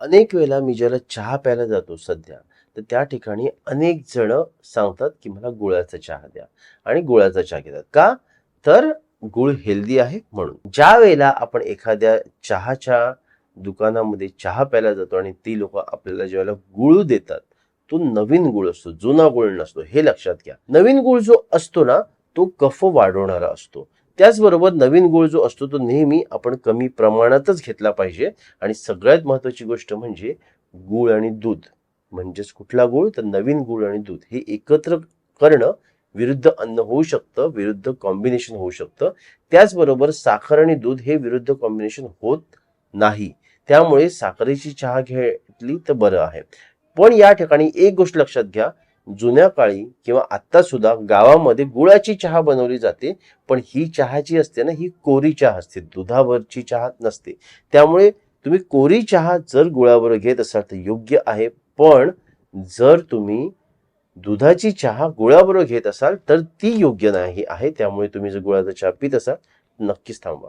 अनेक वेळेला मी ज्याला चहा प्यायला जातो सध्या तर त्या ठिकाणी अनेक जण सांगतात की मला गुळाचा चहा द्या आणि गुळाचा चहा घेतात. का? तर गुळ हेल्दी आहे म्हणून. ज्या वेळेला आपण एखाद्या चहाच्या दुकानामध्ये चहा प्यायला जातो आणि ती लोक आपल्याला ज्यावेळेला गुळ देतात तो नवीन गुळ असतो जुना गुळ नसतो हे लक्षात घ्या. नवीन गुळ जो असतो ना तो कफ वाढवणारा असतो. त्याचबरोबर नवीन गुळ जो असतो तो नेहमी आपण कमी प्रमाणातच घेतला पाहिजे. आणि सगळ्यात महत्वाची गोष्ट म्हणजे गूळ आणि दूध. म्हणजेच कुठला गूळ? तर नवीन गूळ आणि दूध. हे एकत्र करणं विरुद्ध अन्न होऊ शकतं विरुद्ध कॉम्बिनेशन होऊ शकतं. त्याचबरोबर साखर आणि दूध हे विरुद्ध कॉम्बिनेशन होत नाही. त्यामुळे साखरेची चहा घेतली तर बरं आहे. पण या ठिकाणी एक गोष्ट लक्षात घ्या. जुन्या काळी किंवा आत्ता सुद्धा गावामध्ये गुळाची चहा बनवली जाते पण ही चहा जी असते ना ही कोरी चहा असते दुधावरची चहा नसते. त्यामुळे तुम्ही कोरी चहा जर गुळावर घेत असाल तर योग्य आहे पण जर तुम्ही दुधाची चहा गुळाबरोबर घेत असाल तर ती योग्य नाही आहे त्यामुळे तुम्ही जर गुळाचा चहा पित असाल नक्कीच थांबवा.